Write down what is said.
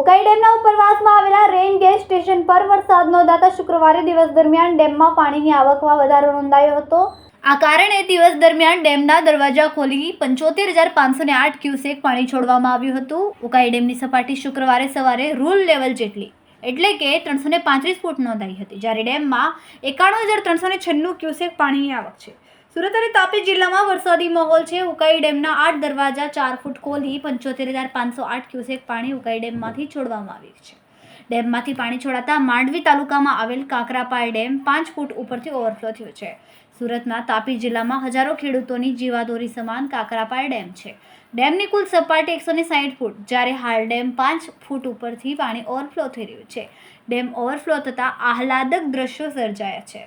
ઉકાઈ ડેમના ઉપરવાસમાં આવેલા રેઇન ગેસ સ્ટેશન પર વરસાદ નોંધાતા શુક્રવારે દિવસ દરમિયાન ડેમમાં પાણીની આવકમાં વધારો નોંધાયો હતો. આ કારણે દિવસ દરમિયાન ડેમના દરવાજા ખોલી પંચોતેર હજાર પાંચસો ને આઠ ક્યુસેક પાણી છોડવામાં આવ્યું હતું. ઉકાઈ ડેમની સપાટી શુક્રવારે સવારે રૂલ લેવલ જેટલી, એટલે કે ત્રણસો ને પાંત્રીસ ફૂટ નોંધાઈ હતી, જ્યારે ડેમમાં એકાણું હજાર ત્રણસો ને છન્નું ક્યુસેક પાણીની આવક છે. સુરત અને તાપી જિલ્લામાં વરસાદી માહોલ છે. ઉકાઈ ડેમના આઠ દરવાજા, ચાર ફૂટ ખોલી પંચોતેર હજાર પાંચસો આઠ ક્યુસેક પાણી ઉકાઈ ડેમમાંથી છોડવામાં આવ્યું છે. ડેમમાંથી પાણી છોડાતા માંડવી તાલુકામાં આવેલ કાકરાપાળ ડેમ પાંચ ફૂટ ઉપરથી ઓવરફ્લો થયો છે. સુરતના તાપી જિલ્લામાં હજારો ખેડૂતોની જીવાદોરી સમાન કાકરાપાળ ડેમ છે. ડેમની કુલ સપાટી એકસો ને સાઠ ફૂટ, જ્યારે હાલ ડેમ પાંચ ફૂટ ઉપરથી પાણી ઓવરફ્લો થઈ રહ્યું છે. ડેમ ઓવરફ્લો થતાં આહલાદક દ્રશ્યો સર્જાયા છે.